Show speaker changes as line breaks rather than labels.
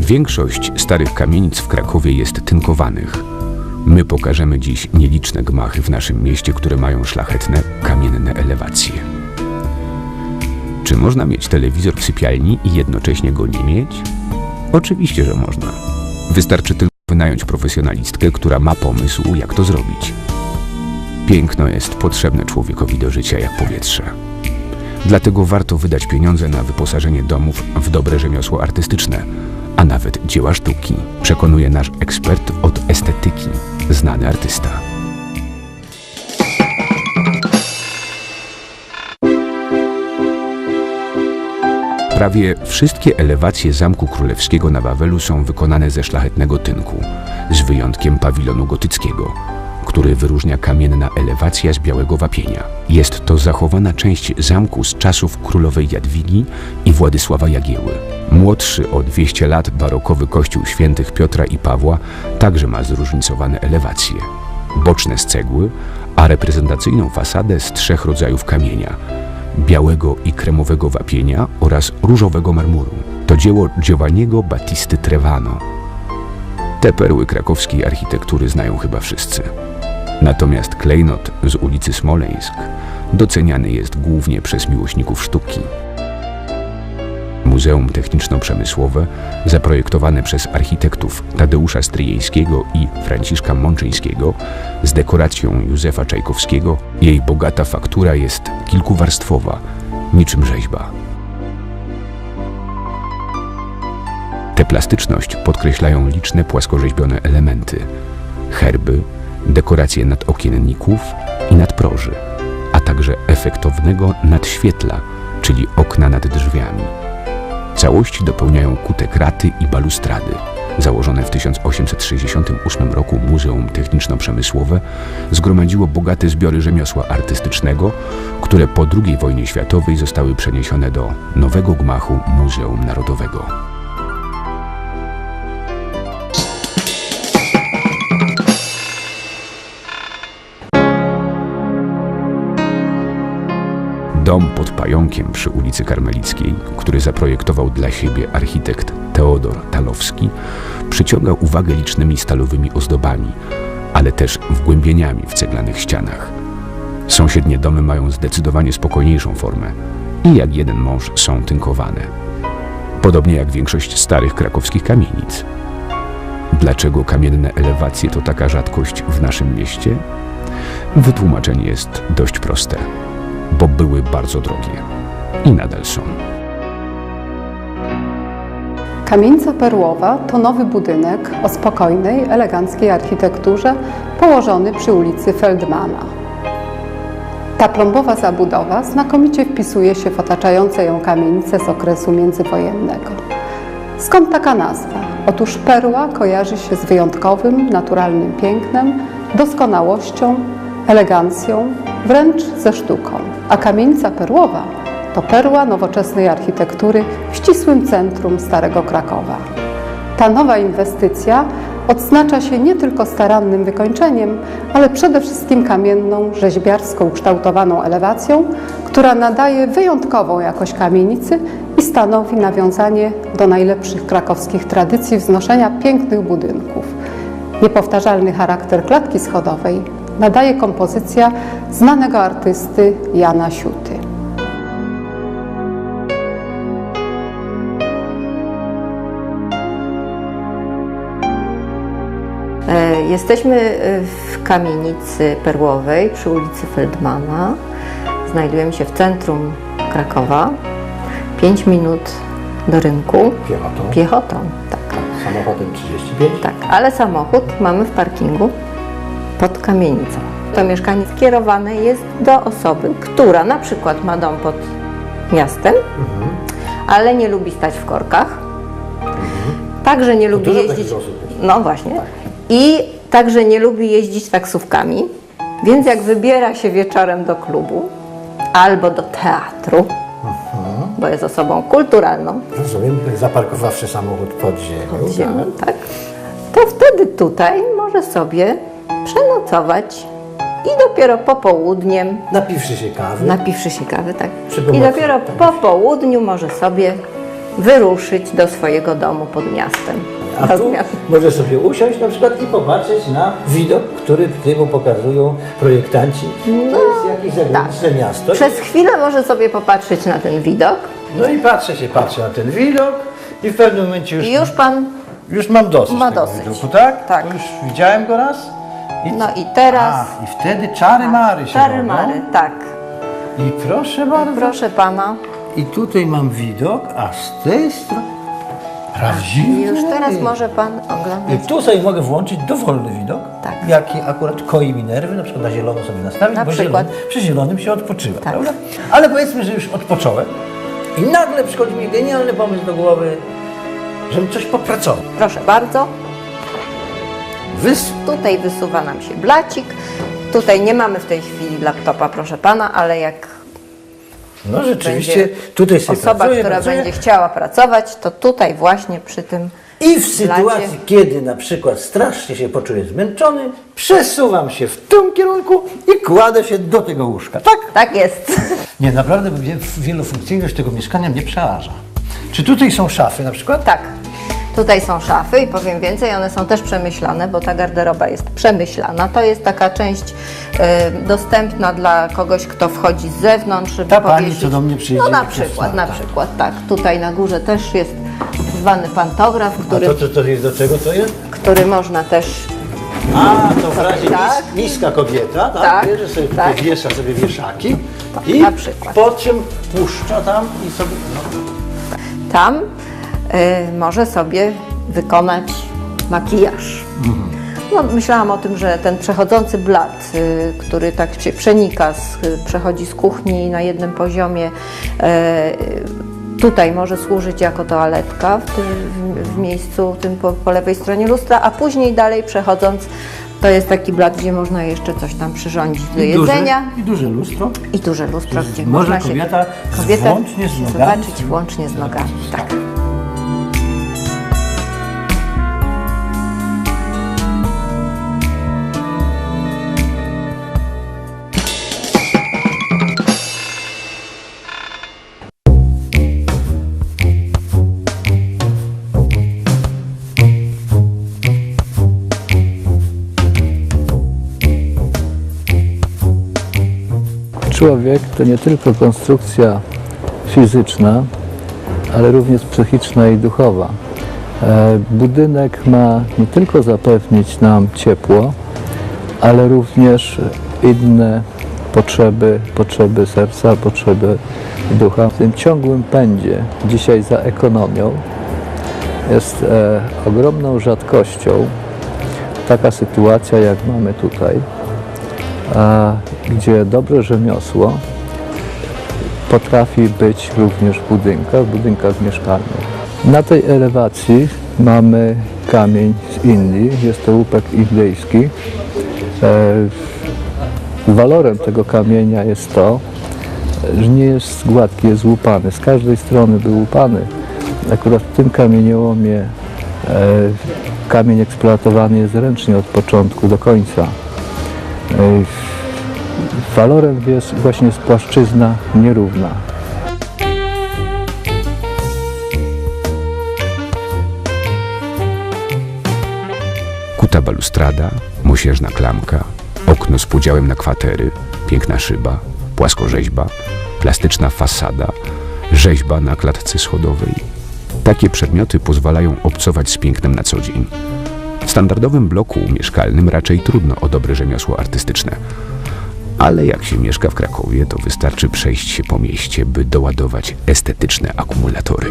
Większość starych kamienic w Krakowie jest tynkowanych. My pokażemy dziś nieliczne gmachy w naszym mieście, które mają szlachetne, kamienne elewacje. Czy można mieć telewizor w sypialni i jednocześnie go nie mieć? Oczywiście, że można. Wystarczy tylko wynająć profesjonalistkę, która ma pomysł, jak to zrobić. Piękno jest potrzebne człowiekowi do życia jak powietrze. Dlatego warto wydać pieniądze na wyposażenie domów w dobre rzemiosło artystyczne, a nawet dzieła sztuki, przekonuje nasz ekspert od estetyki, znany artysta. Prawie wszystkie elewacje Zamku Królewskiego na Wawelu są wykonane ze szlachetnego tynku, z wyjątkiem pawilonu gotyckiego, który wyróżnia kamienna elewacja z białego wapienia. Jest to zachowana część zamku z czasów królowej Jadwigi i Władysława Jagieły. Młodszy o 200 lat barokowy kościół świętych Piotra i Pawła także ma zróżnicowane elewacje. Boczne z cegły, a reprezentacyjną fasadę z trzech rodzajów kamienia białego i kremowego wapienia oraz różowego marmuru. To dzieło Giovanniego Battisty Trevano. Te perły krakowskiej architektury znają chyba wszyscy. Natomiast klejnot z ulicy Smoleńsk doceniany jest głównie przez miłośników sztuki. Muzeum Techniczno-Przemysłowe, zaprojektowane przez architektów Tadeusza Stryjeńskiego i Franciszka Mączyńskiego z dekoracją Józefa Czajkowskiego, jej bogata faktura jest kilkuwarstwowa, niczym rzeźba. Tę plastyczność podkreślają liczne płaskorzeźbione elementy, herby, dekoracje nadokienników i nadproży, a także efektownego nadświetla, czyli okna nad drzwiami. Całość dopełniają kute kraty i balustrady. Założone w 1868 roku Muzeum Techniczno-Przemysłowe zgromadziło bogate zbiory rzemiosła artystycznego, które po II wojnie światowej zostały przeniesione do nowego gmachu Muzeum Narodowego. Dom pod pająkiem przy ulicy Karmelickiej, który zaprojektował dla siebie architekt Teodor Talowski, przyciąga uwagę licznymi stalowymi ozdobami, ale też wgłębieniami w ceglanych ścianach. Sąsiednie domy mają zdecydowanie spokojniejszą formę i jak jeden mąż są tynkowane. Podobnie jak większość starych krakowskich kamienic. Dlaczego kamienne elewacje to taka rzadkość w naszym mieście? Wytłumaczenie jest dość proste bo były bardzo drogie. I nadal są.
Kamienica Perłowa to nowy budynek o spokojnej, eleganckiej architekturze położony przy ulicy Feldmana. Ta plombowa zabudowa znakomicie wpisuje się w otaczające ją kamienice z okresu międzywojennego. Skąd taka nazwa? Otóż perła kojarzy się z wyjątkowym, naturalnym pięknem, doskonałością, elegancją, wręcz ze sztuką. A kamienica perłowa to perła nowoczesnej architektury w ścisłym centrum Starego Krakowa. Ta nowa inwestycja odznacza się nie tylko starannym wykończeniem, ale przede wszystkim kamienną, rzeźbiarsko ukształtowaną elewacją, która nadaje wyjątkową jakość kamienicy i stanowi nawiązanie do najlepszych krakowskich tradycji wznoszenia pięknych budynków. Niepowtarzalny charakter klatki schodowej nadaje kompozycja znanego artysty Jana Siuty.
E, Jesteśmy e, w kamienicy perłowej przy ulicy Feldmana. Znajdujemy się w centrum Krakowa. 5 minut do rynku.
Piechotą.
Piechotą, tak.
Samochodem 35.
Tak, ale samochód mamy w parkingu kamienicą. To mieszkanie skierowane jest do osoby, która na przykład ma dom pod miastem,
Mhm.
ale nie lubi stać w korkach. Także nie lubi jeździć. No właśnie. I także nie lubi jeździć taksówkami. Więc jak wybiera się wieczorem do klubu albo do teatru, bo jest osobą kulturalną,
Rozumiem, zaparkowawszy samochód pod ziemią.
pod ziemią, tak? To wtedy tutaj może sobie przenocować i dopiero po południem,
Napiwszy się kawy.
napiwszy się kawy, tak?
Przy
I
pomocy
dopiero po południu może sobie wyruszyć do swojego domu pod miastem.
A
Pod
tu
miastem.
może sobie usiąść na przykład i popatrzeć na widok, który tutaj mu pokazują projektanci. To jest jakieś zagraniczne miasto.
Przez chwilę może sobie popatrzeć na ten widok
No i patrzę się, patrzę na ten widok i w pewnym momencie już,
i już pan,
już mam dosyć
Ma
tego
dosyć.
widoku, tak?
Tak.
Już widziałem go raz. I
no i teraz...
A, i wtedy czary mary się
Czary
robią.
mary, tak.
I proszę bardzo.
Proszę pana.
I tutaj mam widok, a z tej strony prawdziwy.
I już teraz może pan
I
oglądać.
tu sobie mogę włączyć dowolny widok,
Tak.
jaki akurat koi mi nerwy, na przykład na zielono sobie nastawić,
Na
bo
przykład.
Zielony, przy zielonym się odpoczywa,
Tak.
prawda? Ale powiedzmy, że już odpocząłem i nagle przychodzi mi genialny pomysł do głowy, żebym coś popracował.
Proszę bardzo.
Wys...
Tutaj wysuwa nam się blacik. Tutaj nie mamy w tej chwili laptopa, proszę pana, ale jak
No rzeczywiście, tutaj sobie
osoba,
pracuję,
która
pracuję.
będzie chciała pracować, to tutaj właśnie przy tym
I w sytuacji,
blacie-
kiedy na przykład strasznie się poczuję zmęczony, przesuwam się w tym kierunku i kładę się do tego łóżka, tak?
Tak jest.
Nie, naprawdę wie- wielofunkcyjność tego mieszkania mnie przeraża. Czy tutaj są szafy na przykład?
Tak. Tutaj są szafy i powiem więcej, one są też przemyślane, bo ta garderoba jest przemyślana. To jest taka część e, dostępna dla kogoś, kto wchodzi z zewnątrz, żeby
Ta pani,
powiesić.
co do mnie przyjdzie,
No na
jak jest
przykład, na
otwarta.
przykład, tak. Tutaj na górze też jest zwany pantograf,
A
który,
to, to, to jest do czego to jest?
który można też
A, to w razie
Tak.
nis, niska kobieta, tak?
Tak,
Bierze sobie
tak.
wiesza sobie wieszaki i
na przykład.
po czym puszcza tam i sobie... No,
tam y, może sobie wykonać makijaż. No, myślałam o tym, że ten przechodzący blat, y, który tak się przenika, z, y, przechodzi z kuchni na jednym poziomie, y, tutaj może służyć jako toaletka w, tym, w, w miejscu tym po, po lewej stronie lustra, a później dalej przechodząc, to jest taki blat, gdzie można jeszcze coś tam przyrządzić do
i
jedzenia.
Duże, I duże lustro.
I duże lustro, gdzie
może
można
kobieta
się
włącznie z nogami
zobaczyć włącznie z nogami. Tak.
Człowiek to nie tylko konstrukcja fizyczna, ale również psychiczna i duchowa. E, Budynek ma nie tylko zapewnić nam ciepło, ale również inne potrzeby, potrzeby serca, potrzeby ducha. W tym ciągłym pędzie dzisiaj za ekonomią jest e, ogromną rzadkością taka sytuacja, jak mamy tutaj gdzie dobre rzemiosło potrafi być również w budynkach, w budynkach mieszkalnych. Na tej elewacji mamy kamień z Indii, jest to łupek indyjski. E, walorem tego kamienia jest to, że nie jest gładki, jest łupany. Z każdej strony był łupany. Akurat w tym kamieniołomie e, kamień eksploatowany jest ręcznie od początku do końca. Walorem jest właśnie płaszczyzna nierówna.
Kuta balustrada, mosiężna klamka, okno z podziałem na kwatery, piękna szyba, płaskorzeźba, plastyczna fasada, rzeźba na klatce schodowej. Takie przedmioty pozwalają obcować z pięknem na co dzień. W standardowym bloku mieszkalnym raczej trudno o dobre rzemiosło artystyczne. Ale jak się mieszka w Krakowie, to wystarczy przejść się po mieście, by doładować estetyczne akumulatory.